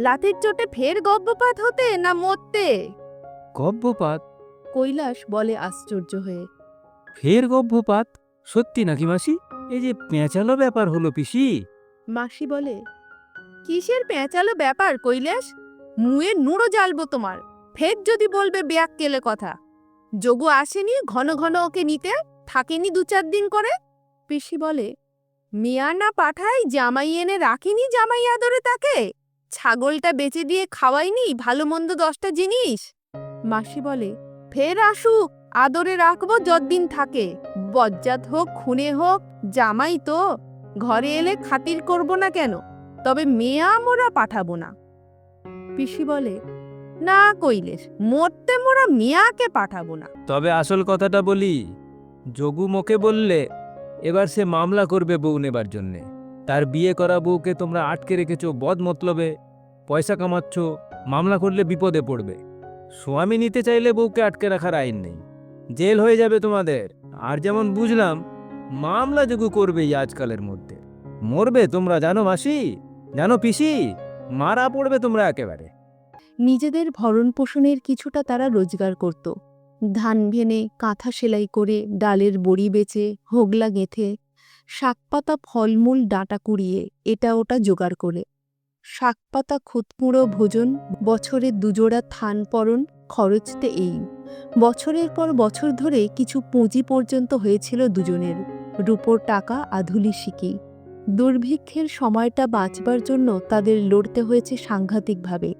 লাথির চোটে ফের গর্ভপাত হতে না মরতে? গর্ভপাত? কৈলাস বলে আশ্চর্য হয়ে। ফের গর্ভপাত? সত্যি নাকি মাসি? এই যে পেঁচালো ব্যাপার হলো পিসি। মাসি বলে কিসের পেঁচালো ব্যাপার কৈলাস? মুয়ে নুড়ো জ্বালবো তোমার। ফের যদি বলবে ব্যাক কেলে কথা। যোগু আসেনি ঘন ঘন ওকে নিতে? থাকেনি দু চার দিন করে? পিসি বলে মিয়া না পাঠাই জামাই এনে রাখিনি জামাই আদরে তাকে? ছাগলটা বেচে দিয়ে খাওয়াইনি? ভালো মন্দ দশটা জিনিস? মাসি বলে, ফের আসুক, আদরে রাখব যতদিন থাকে। বজ্জাত হোক, খুনে হোক, জামাই তো। ঘরে এলে খাতির করব না কেন? তবে মেয়া মোরা পাঠাবো না। পিসি বলে, না কইলেস, মরতে মোরা মিয়াকে পাঠাবো না। তবে আসল কথাটা বলি, যোগু মোকে বললে এবার সে মামলা করবে বউ নেবার জন্যে। তার বিয়ে করা বউকে তোমরা আটকে রেখেছ বদ মতলবে পয়সা কামাচ্ছ, মামলা করলে বিপদে পড়বে। স্বামী নিতে চাইলে বউকে আটকে রাখার আইন নেই। জেল হয়ে যাবে তোমাদের। আর যেমন বুঝলাম, মামলা যোগু করবেই আজকালের মধ্যে। মরবে তোমরা, জানো মাসি? জানো পিসি? মারা পড়বে তোমরা একেবারে। নিজেদের ভরণ পোষণের কিছুটা তারা রোজগার করত। ধান ভেনে, কাঁথা সেলাই করে, ডালের বড়ি বেচে, হোগলা গেঁথে শাকপাতা, ফলমূল, ডাঁটা কুড়িয়ে এটা ওটা জোগাড় করে। শাকপাতা, খুতমুড়ো, ভোজন, বছরে দুজোড়া থান পরন, খরচতে এই। বছরের পর বছর ধরে কিছু পুঁজি পর্যন্ত হয়েছিল দুজনের। রূপোর টাকা আধুলি শিকি দুর্ভিক্ষের সময়টা বাঁচবার জন্য তাদের লড়তে হয়েছে সাংঘাতিকভাবে।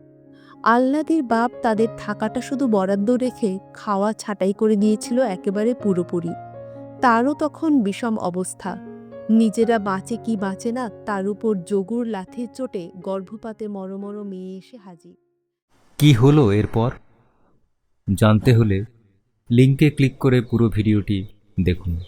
আহ্লাদির বাপ তাদের থাকাটা শুধু বরাদ্দ রেখে খাওয়া ছাঁটাই করে দিয়েছিল একেবারে পুরোপুরি। তারও তখন বিষম অবস্থা। নিজেরা বাঁচে কি বাঁচে না, তার উপর যোগুর লাথির চোটে গর্ভপাতে মরমর মেয়ে এসে হাজির। কি হলো এরপর? জানতে হলে লিঙ্কে ক্লিক করে পুরো ভিডিওটি দেখুন।